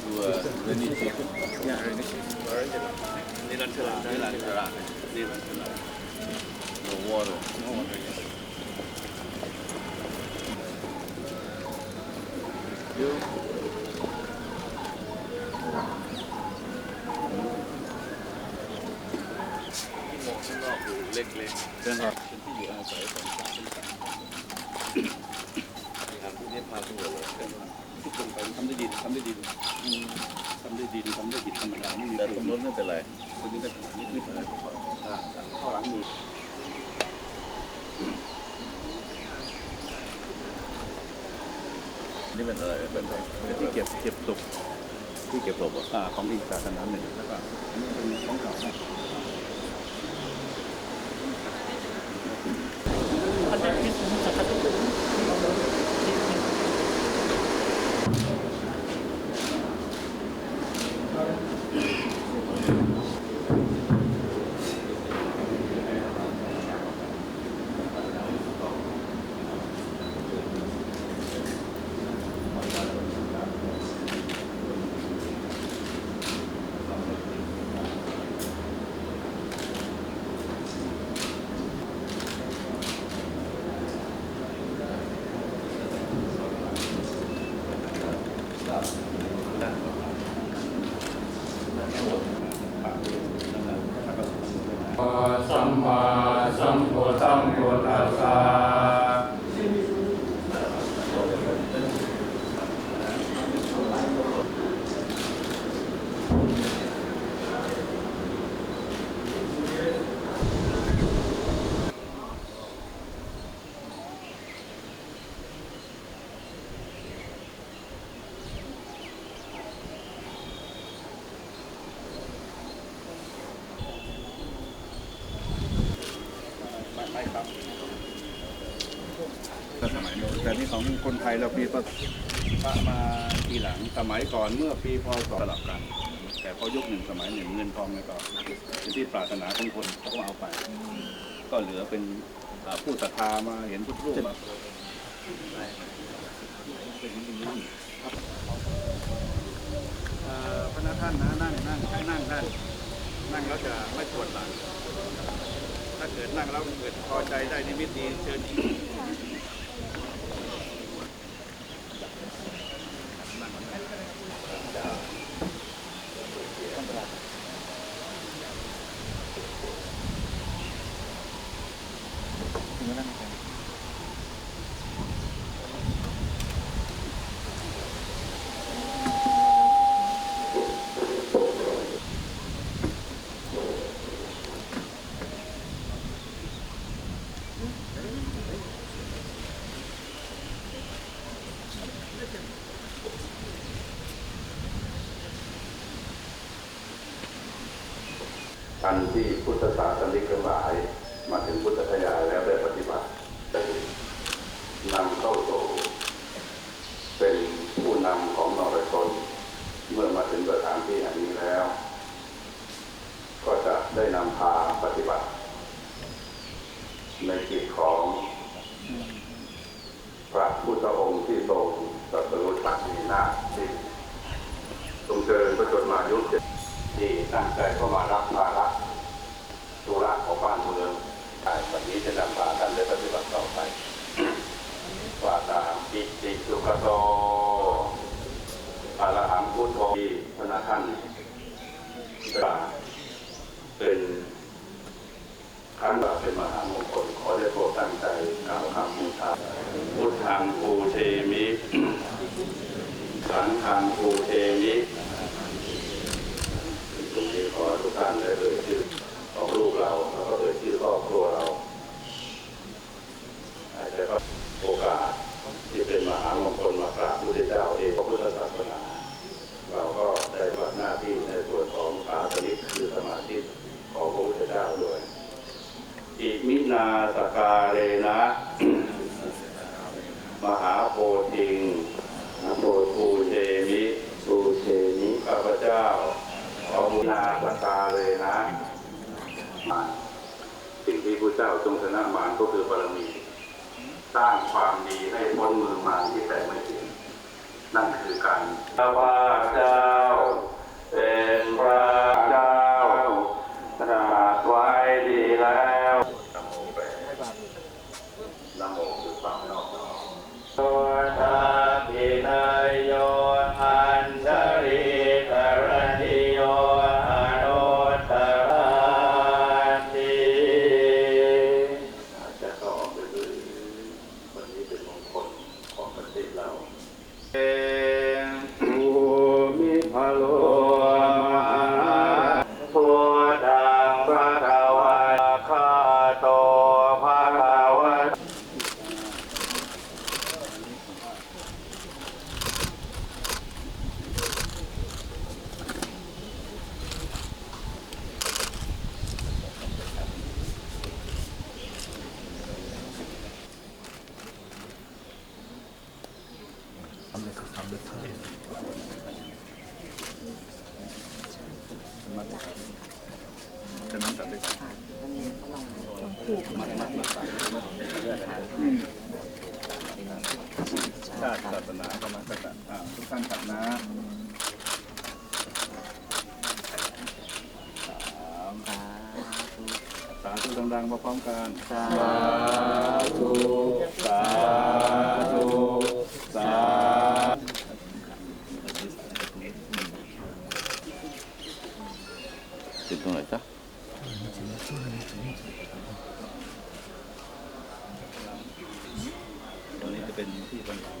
to uh, Reniti. Yeah, Nilanchara. Nilanchara. Nilanchara. No water. No wonder, yes. You? ที่มองข้างนอกดูเล็กๆเป็นที่อยู่อาศัยของชาติทางที่นี้พาตัวเลย ที่ตรงไปทำได้ดีทำได้ดีทำได้ดีทำได้ดีธรรมดาไม่มีแต่ตรงนู้นไม่เป็นไรคนนี้ได้ขนาดนี้ไม่เป็นไรอ่าข้อหลังมีนี่เป็นอะไรเป็นเป็นที่เก็บเก็บศพที่เก็บศพอะอ่าของอีกศาสนาหนึ่งแล้วก็อันนี้เป็นของเก่านะ สัมมาสัมพุทธัมพุทธัสสะ ไม่ไม่ครับก็ สมัยโน้นแต่นี่ของคนไทยเราปีพระมาทีหลังสมัยก่อนเมื่อปีพศสลับกัน แต่พอยุคหนึ่งสมัยหนึ่งเงินทองเนี่ยก็เป็นที่ปรารถนาของคนเขาก็เอาไป ก็เหลือเป็นผู้ศรัทธามาเห็นพุทธรูปมาพระนาท่านนะนั่งนั่งให้นั่งได้นั่งแล้วจะไม่ปวดหลังถ้าเกิดนั่งแล้วเกิดพอใจได้นิมิตดีเชิญ ท่านที่พุทธศาสนิกหลาย มาถึงพุทธคยาแล้วได้ปฏิบัติได้นำเข้าสู่เป็นผู้นำของนรชนเมื่อมาถึงสถานที่แห่งนี้แล้ว ก็จะได้นำพาปฏิบัติ ในกิจของพระพุทธองค์ที่ทรงตรัสรู้ชัดมีหน้าที่ทรงเจริญพระชนมายุเจ็ดที่ตั้งใจเข้ามารับภาระธุระของบ้านเมืองใช่วันนี้จะนำพาท่านได้ปฏิบัติต่อไป ว่าตามปิติสุขโตอรหังพุทโธ ที่พระนาท่านเป็นครั้งแบบเป็นมหามงคลขอได้โปรดตั้งใจกล่าวคำบูชาพุทธังภูเทมิสังฆังภูเทมิตรงนี้ขอทุกท่านได้เลยชื่อของลูกเราแล้วก็เอ่ยชื่อครอบครัวเราอาจจะก็โอกาสที่เป็นมหามงคลมากราบพระพุทธเจ้าเองพระพุทธศาสนา เราก็ได้ปฏิบัติหน้าที่ในส่วนของอาสนิกคือสมาธิของพระพุทธเจ้าด้วย อิมิ นาสการเรนะมหาโพธิงโพภูเชมิภูเชมิข้าพเจ้าขอบุญนาสการเลนะสิ่งที่พระเจ้าทรงชนะมารก็คือบารมีสร้างความดีให้พ้นมือมารที่แต่ไม่ถึงนั่นคือการพระว่าจา เป็นพระเจ้าตรัสไว้ดีแล้วนะโมแปลนะโมคือความนอบน้อม ตัวทาพินายโยอัญชริตรณิโยอนุตตรันติ อาจจะเข้าออกไปด้วยวันนี้เป็นมงคลของประเทศเรา เองภูมิพโลมหาพุทธังพระคาวาคาโตภะคะวะ ฉะนั้นตัดด้วยกันชาติศาสนาพระมหากษัตริย์อ่าทุกท่านตัดนะสามสาธุ ดังๆมาพร้อมกันสาธุสาธุสาติดตรงไหนจ๊ะตรงนี้จะเป็นที่บรรจุ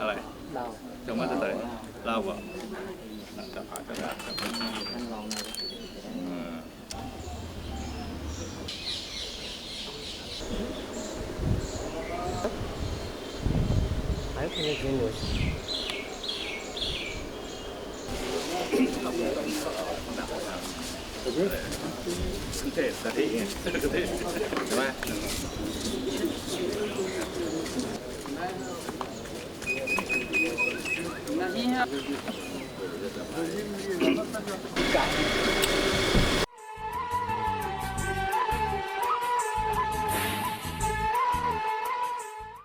อะไรลาวจังหวัดอะไรลาวบ่น่าจะผ่านกระดาษครับเออเทศกะทิไงกะทิใช่ไหม Thank you.